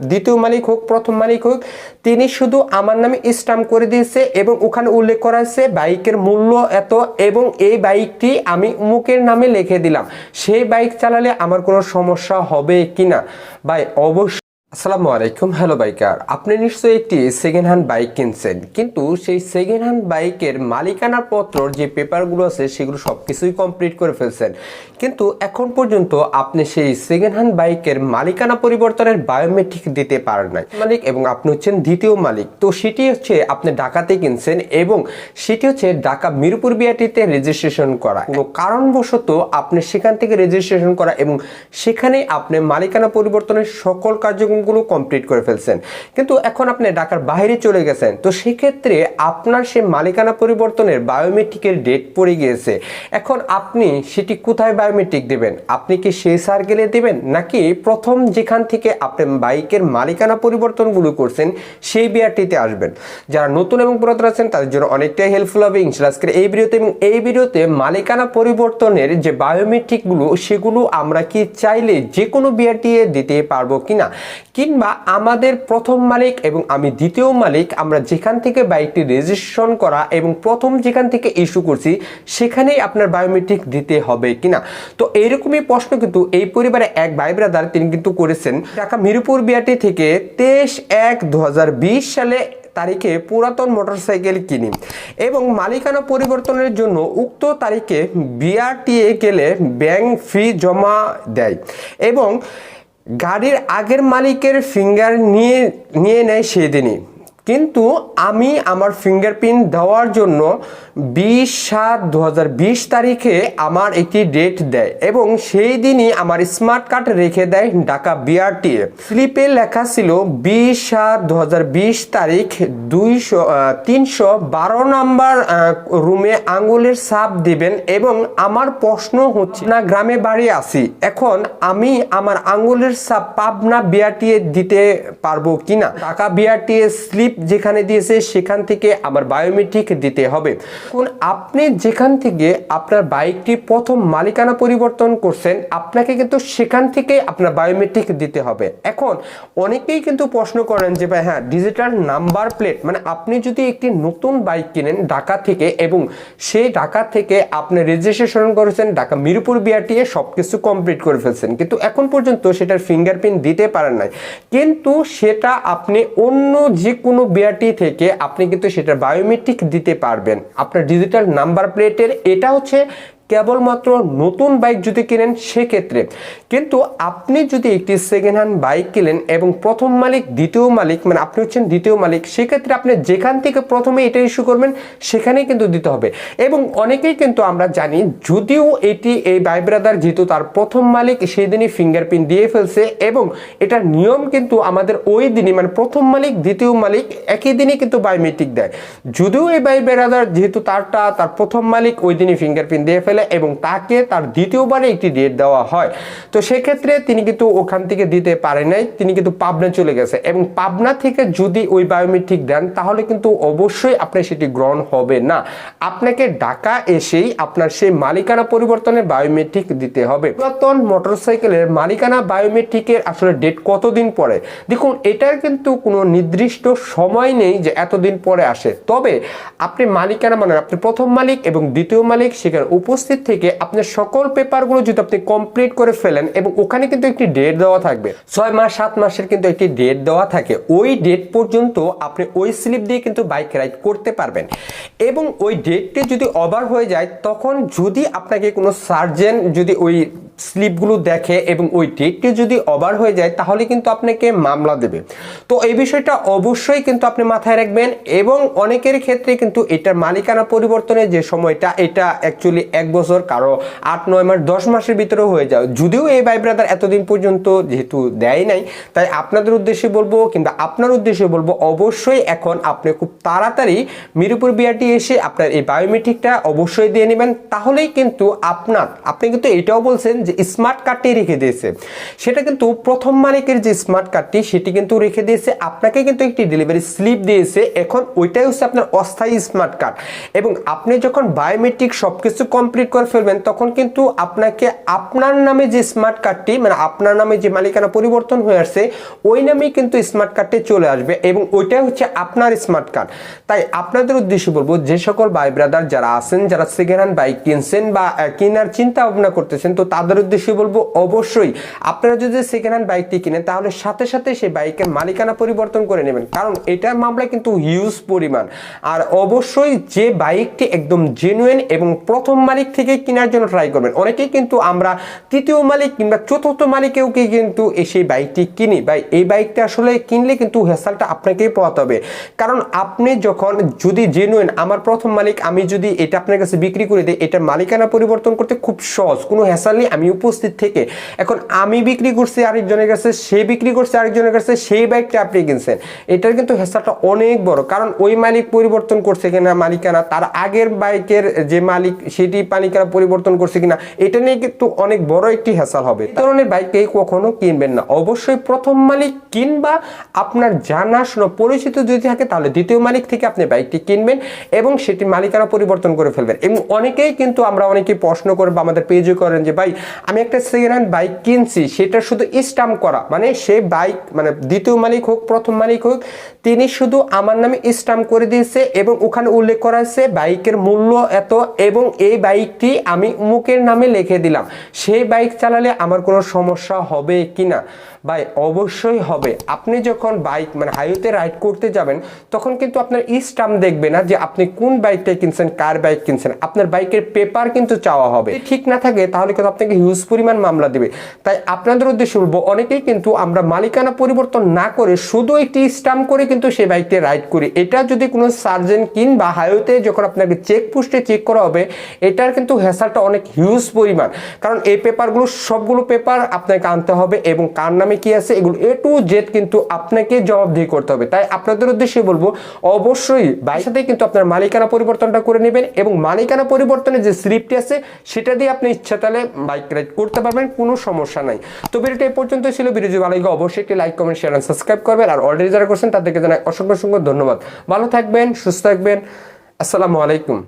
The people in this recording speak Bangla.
দ্বিতীয় মালিক হোক, প্রথম মালিক হোক, তিনি শুধু আমার নামে স্টাম্প করে দিয়েছে এবং ওখানে উল্লেখ করা আছে বাইকের মূল্য এত এবং এই বাইকটি আমি উমুকের নামে লিখে দিলাম। সেই বাইক চালালে আমার কোনো সমস্যা হবে কিনা? ভাই, অবশ্যই আসসালামু আলাইকুম, হ্যালো বাইকার। আপনি নিশ্চয়ই একটি সেকেন্ড হ্যান্ড বাইক কিনছেন, কিন্তু সেই সেকেন্ড হ্যান্ড বাইকের মালিকানার পত্র, যে পেপারগুলো আছে, সেগুলো সব কিছুই কমপ্লিট করে ফেলছেন। কিন্তু এখন পর্যন্ত আপনি সেই সেকেন্ড হ্যান্ড বাইকের মালিকানা পরিবর্তনের বায়োমেট্রিক দিতে পারেন নাই। মালিক এবং আপনি হচ্ছেন দ্বিতীয় মালিক। তো সেটি হচ্ছে আপনি ঢাকাতে কিনছেন এবং সেটি হচ্ছে ঢাকা মিরপুর বিআরটিতে রেজিস্ট্রেশন করা। কোনো কারণবশত আপনি সেখান থেকে রেজিস্ট্রেশন করা এবং সেখানে আপনি মালিকানা পরিবর্তনের সকল কার্যক্রমগুলো কমপ্লিট করে ফেলছেন। কিন্তু এখন আপনি ঢাকার বাইরে চলে গেছেন, তো সেক্ষেত্রে আপনার সে মালিকানা পরিবর্তনের বায়োমেট্রিকের ডেট পড়ে গিয়েছে। এখন আপনি সেটি কোথায় বায়োমেট্রিক দেবেন? আপনি কি সেই সার্কেলে দেবেন? নাকি প্রথম যেখান থেকে আপনি বাইকের মালিকানা পরিবর্তনগুলো করছেন, সেই বিআরটিতে আসবেন? যারা নতুন এবং পুরাতন আছেন, তাদের জন্য অনেকটাই হেল্পফুল হবে আজকের এই ভিডিওতে। এবং এই ভিডিওতে মালিকানা পরিবর্তনের যে বায়োমেট্রিকগুলো সেগুলো আমরা কি চাইলে যে কোনো বিআরটি দিতে পারব কিনা? কিংবা আমাদের প্রথম মালিক এবং আমি দ্বিতীয় মালিক, আমরা যেখান থেকে বাইকটি রেজিস্ট্রেশন করা এবং প্রথম যেখান থেকে ইস্যু করছি, সেখানেই আপনার বায়োমেট্রিক দিতে হবে কিনা? তো এইরকমই প্রশ্ন কিন্তু এই পরিবারে এক ভাই ব্রাদার তিনি কিন্তু করেছেন। ঢাকা মিরপুর বিআরটি থেকে তেইশ এক দু সালে তারিখে পুরাতন মোটরসাইকেল কিনি এবং মালিকানা পরিবর্তনের জন্য উক্ত তারিখে বিআরটিএ গেলে ব্যাংক ফি জমা দেয় এবং গাড়ির আগের মালিকের ফিঙ্গার নিয়ে নিয়ে নেয় সেদিনই। কিন্তু আমি আমার ফিঙ্গারপ্রিন্ট দেওয়ার জন্য বিশ সাত দু তারিখে আমার একটি ডেট দেয় এবং সেই দিনই আমার স্মার্ট কার্ড রেখে দেয় ঢাকা বিআরটিএ স্লিপে লেখা ছিল বিশ সাত দু তারিখ দুইশো তিনশো বারো নাম্বার রুমে আঙ্গুলের ছাপ দিবেন এবং আমার প্রশ্ন হচ্ছে, না, গ্রামে বাড়ি আসি এখন আমি আমার আঙ্গুলের ছাপ পাবনা বিআরটিএ দিতে পারব কিনা? ঢাকা বিআরটিএ স্লিপ যেখানে দিয়েছে, সেখান থেকে আমার বায়োমেট্রিক দিতে হবে। কোন, আপনি যেখান থেকে আপনার বাইকটি প্রথম মালিকানা পরিবর্তন করছেন, আপনাকে কিন্তু সেখান থেকে আপনার বায়োমেট্রিক দিতে হবে। এখন, অনেকেই কিন্তু প্রশ্ন করেন যে, ভাই হ্যাঁ ডিজিটাল নাম্বার প্লেট মানে আপনি যদি একটি নতুন বাইক কিনেন ঢাকা থেকে এবং সেই ঢাকা থেকে আপনি রেজিস্ট্রেশন করেছেন, ঢাকা মিরপুর বিআরটিএ সব কিছু কমপ্লিট করে ফেলছেন। কিন্তু এখন পর্যন্ত সেটার ফিঙ্গারপ্রিন্ট দিতে পারেন নাই। কিন্তু সেটা আপনি অন্য যে কোনো বিআরটি থেকে আপনি কিন্তু সেটা বায়োমেট্রিক দিতে পারবেন। আপনার ডিজিটাল নাম্বার প্লেটের এটা হচ্ছে কেবলমাত্র নতুন বাইক যদি কিনেন, সেক্ষেত্রে কিন্তু আপনি যদি একটি সেকেন্ড হ্যান্ড বাইক কিনেন এবং প্রথম মালিক, দ্বিতীয় মালিক মানে আপনি হচ্ছেন দ্বিতীয় মালিক, সেক্ষেত্রে আপনি যেখান থেকে প্রথমে এটা ইস্যু করবেন, সেখানেই কিন্তু দিতে হবে। এবং অনেকেই কিন্তু আমরা জানি, যদিও এটি এই ভাই ব্রাদার যেহেতু তার প্রথম মালিক সেই দিনই ফিঙ্গারপ্রিন্ট দিয়ে ফেলছে এবং এটার নিয়ম কিন্তু আমাদের ওই দিনই মানে প্রথম মালিক, দ্বিতীয় মালিক, একই দিনই কিন্তু বায়োমেট্রিক দেয়। যদিও এই ভাই ব্রাদার যেহেতু তারটা, তার প্রথম মালিক, ওই দিনই ফিঙ্গারপ্রিন্ট দিয়ে ফেলে এবং তাকে তার দ্বিতীয়বারে একটি ডেট দেওয়া হয়। তো সেক্ষেত্রে তিনি কিন্তু ওখান থেকে দিতে পারে নাই, তিনি কিন্তু পাবনা চলে গেছে এবং পাবনা থেকে যদি ওই বায়োমেট্রিক দেন, তাহলে কিন্তু অবশ্যই আপনার সেটি গ্রহণ হবে না। আপনাকে ঢাকা এসেই আপনার সেই মালিকানা পরিবর্তনের বায়োমেট্রিক দিতে হবে। পুরাতন মোটরসাইকেলের মালিকানা বায়োমেট্রিকের আসলে ডেট কতদিন পরে? দেখুন, এটার কিন্তু কোনো নির্দিষ্ট সময় নেই যে এতদিন পরে আসে। তবে আপনি মালিকানা মানে আপনি প্রথম মালিক এবং দ্বিতীয় মালিক, সেখানে উপস্থিত থেকে আপনার সকল পেপারগুলো যদি আপনি কমপ্লিট করে ফেলেন এবং ওখানে কিন্তু একটি ডেট দেওয়া থাকবে, ছয় মাস, সাত মাসের কিন্তু একটি ডেট দেওয়া থাকে। ওই ডেট পর্যন্ত আপনি ওই স্লিপ দিয়ে কিন্তু বাইক রাইড করতে পারবেন। এবং ওই ডেটটি যদি ওভার হয়ে যায়, তখন যদি আপনাকে কোনো সার্জেন যদি ওই স্লিপগুলো দেখে এবং ওই ডেটটি যদি ওভার হয়ে যায়, তাহলে কিন্তু আপনাকে মামলা দেবে। তো এই বিষয়টা অবশ্যই কিন্তু আপনি মাথায় রাখবেন এবং অনেকের ক্ষেত্রে কিন্তু এটার মালিকানা পরিবর্তনের যে সময়টা, এটা অ্যাকচুয়ালি এক বছর, কারও আট, নয় মাস, দশ মাসের ভিতরেও হয়ে যায়। যদিও এই ভাই ব্রাদার এতদিন পর্যন্ত যেহেতু দেয় নাই, তাই আপনাদের উদ্দেশ্যে বলব কিংবা আপনার উদ্দেশ্যে বলব, অবশ্যই এখন আপনি খুব তাড়াতাড়ি মিরপুর বিআরটি এসে আপনার এই বায়োমেট্রিকটা অবশ্যই দিয়ে নেবেন। তাহলেই কিন্তু আপনার, আপনি কিন্তু এটাও বলছেন যে স্মার্ট কার্ডটি রেখে দিয়েছে। সেটা কিন্তু প্রথম মালিকের যে স্মার্ট কার্ডটি সেটি কিন্তু রেখে দিয়েছে। আপনাকে কিন্তু একটি ডেলিভারি স্লিপ দিয়েছে। এখন ওইটাই হচ্ছে আপনার অস্থায়ী স্মার্ট কার্ড এবং আপনি যখন বায়োমেট্রিক সব কিছু কমপ্লিট করে ফেলবেন, তখন কিন্তু আপনাকে আপনার নামে যে স্মার্ট কার্ডটি মানে আপনার নামে যে মালিকানা পরিবর্তন হয়ে আসছে, ওই নামেই কিন্তু স্মার্ট কার্ডটি চলে আসবে। এবং ওইটাই হচ্ছে আপনার স্মার্ট কার্ড তাই আপনাদের উদ্দেশ্যে বলব, যে সকল বাই ব্রাদার যারা আছেন, যারা সেকেন্ড হ্যান্ড বাইক কিনছেন বা কেনার চিন্তা ভাবনা করতেছেন, তো তাদের উদ্দেশ্যে বলব, অবশ্যই আপনারা যদি সেকেন্ড হ্যান্ড বাইকটি কিনেন, তাহলে সাথে সাথে সেই বাইকের মালিকানা পরিবর্তন করে নেবেন। কারণ এটার মামলা কিন্তু হিউজ পরিমাণ। আর অবশ্যই যে বাইকটি একদম জেনুইন এবং প্রথম মালিক থেকে কেনার জন্য ট্রাই করবেন, অনেকেই কিন্তু আমরা তৃতীয় মালিক কিংবা চতুর্থ মালিকেও কি কিন্তু সেই বাইকটি কিনি। ভাই, এই বাইকটা আসলে কিনলে কিন্তু হেসালটা আপনাকেই পাওয়াতে হবে। কারণ আপনি যখন যদি জেনুইন আমার প্রথম মালিক, আমি যদি এটা আপনার কাছে বিক্রি করে দিই, এটার মালিকানা পরিবর্তন করতে খুব সহজ, কোনো হেসাল নেই, আমি উপস্থিত থেকে, এখন আমি বিক্রি করছি আরেকজনের কাছে, সে বিক্রি করছে আরেকজনের কাছে, সেই বাইকটা আপনি কিনছেন। এটার কিন্তু হেসালটা অনেক বড়, কারণ ওই মালিক পরিবর্তন করছে কিনা, মালিকানা, তার আগের বাইকের যে মালিক, সেটি মালিকানা পরিবর্তন করছে কিনা, এটা নিয়ে কিন্তু অনেক বড় একটি হেসাল হবে। ধরনের বাইক কেউ কখনো কিনবেন না। অবশ্যই প্রথম মালিক কিংবা আপনার জানাশোনা পরিচিত যদি থাকে, তাহলে দ্বিতীয় মালিক থেকে আপনি বাইকটি কিনবেন এবং সেটি মালিকানা পরিবর্তন করে ফেলবেন। এবং অনেকেই কিন্তু আমরা অনেকেই প্রশ্ন করে বা আমাদের পেজে করেন যে, ভাই আমি একটা সেকেন্ড হ্যান্ড বাইক কিনছি, সেটা শুধু স্টাম্প করা। মানে সে বাইক মানে দ্বিতীয় মালিক হোক, প্রথম মালিক হোক, তিনি শুধু আমার নামে স্টাম্প করে দিয়েছে এবং ওখানে উল্লেখ করা আছে বাইকের মূল্য এত এবং এই বাইকটি আমি মুখের নামে লিখে দিলাম। সেই বাইক চালালে আমার কোনো সমস্যা হবে কিনা? ভাই, অবশ্যই হবে। আপনি যখন বাইক মানে হাইওয়েতে রাইড করতে যাবেন, তখন কিন্তু আপনার স্টাম্প দেখবে না যে আপনি কোন বাইকটা কিনছেন, কার বাইক কিনছেন। আপনার বাইকের পেপার কিন্তু চাওয়া হবে। ঠিক না থাকে, তাহলে কিন্তু আপনাকে হিউজ পরিমাণ মামলা দেবে। তাই আপনাদের উদ্দেশ্যে বলব, অনেকেই কিন্তু আমরা মালিকানা পরিবর্তন না করে শুধু একটি স্টাম্প করে কিন্তু সেই বাইকটি রাইড করি। এটা যদি কোনো সার্জেন কিংবা হাইওয়েতে যখন আপনাকে চেক পোস্টে চেক করা হবে, এটার কিন্তু হেসালটা অনেক হিউজ পরিমাণ। কারণ এই পেপারগুলো সবগুলো পেপার আপনাকে আনতে হবে এবং কার নামে কি আছে, এগুলো এ টু জেড কিন্তু আপনাকে জবাবদিহি করতে হবে। তাই আপনাদের উদ্দেশ্যে বলব, অবশ্যই বাইক সাথে কিন্তু আপনার মালিকানা পরিবর্তনটা করে নেবেন এবং মালিকানা পরিবর্তনের যে স্লিপটি আছে, সেটা দিয়ে আপনি ইচ্ছা তাহলে বাইক রাইড করতে পারবেন, কোনো সমস্যা নাই। তো ভিডিওটা এই পর্যন্ত ছিল। ভিডিও যদি ভালো লাগে অবশ্যই একটি লাইক কমেন্ট শেয়ার সাবস্ক্রাইব করবেন। আর অলরেডি যারা করছেন, তাদেরকে জানাই অসংখ্য অসংখ্য ধন্যবাদ। ভালো থাকবেন, সুস্থ থাকবেন। আসসালামু আলাইকুম।